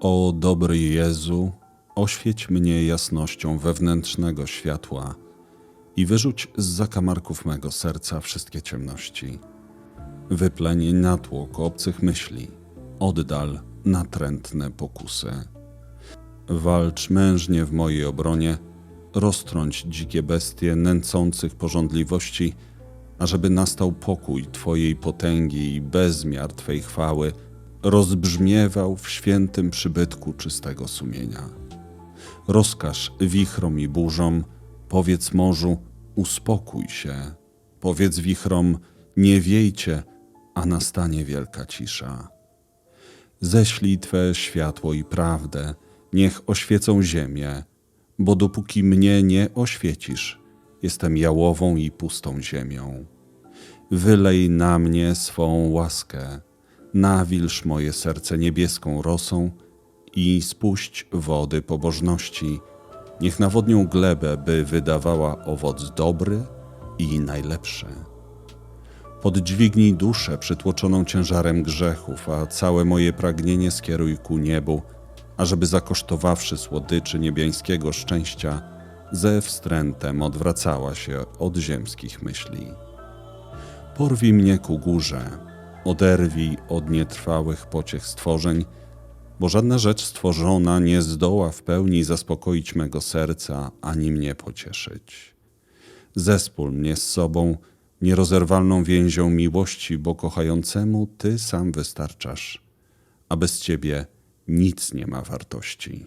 O dobry Jezu, oświeć mnie jasnością wewnętrznego światła i wyrzuć z zakamarków mego serca wszystkie ciemności. Wypleń natłok obcych myśli, oddal natrętne pokusy. Walcz mężnie w mojej obronie, roztrąć dzikie bestie nęcących porządliwości, ażeby nastał pokój Twojej potęgi i bezmiar Twej chwały rozbrzmiewał w świętym przybytku czystego sumienia. Rozkaż wichrom i burzom, powiedz morzu, uspokój się. Powiedz wichrom, nie wiejcie, a nastanie wielka cisza. Ześlij Twe światło i prawdę, niech oświecą ziemię, bo dopóki mnie nie oświecisz, jestem jałową i pustą ziemią. Wylej na mnie swą łaskę, nawilż moje serce niebieską rosą i spuść wody pobożności. Niech nawodnią glebę, by wydawała owoc dobry i najlepszy. Poddźwignij duszę przytłoczoną ciężarem grzechów, a całe moje pragnienie skieruj ku niebu, ażeby zakosztowawszy słodyczy niebiańskiego szczęścia, ze wstrętem odwracała się od ziemskich myśli. Porwij mnie ku górze, oderwij od nietrwałych pociech stworzeń, bo żadna rzecz stworzona nie zdoła w pełni zaspokoić mego serca ani mnie pocieszyć. Zespól mnie z sobą nierozerwalną więzią miłości, bo kochającemu Ty sam wystarczasz, a bez Ciebie nic nie ma wartości.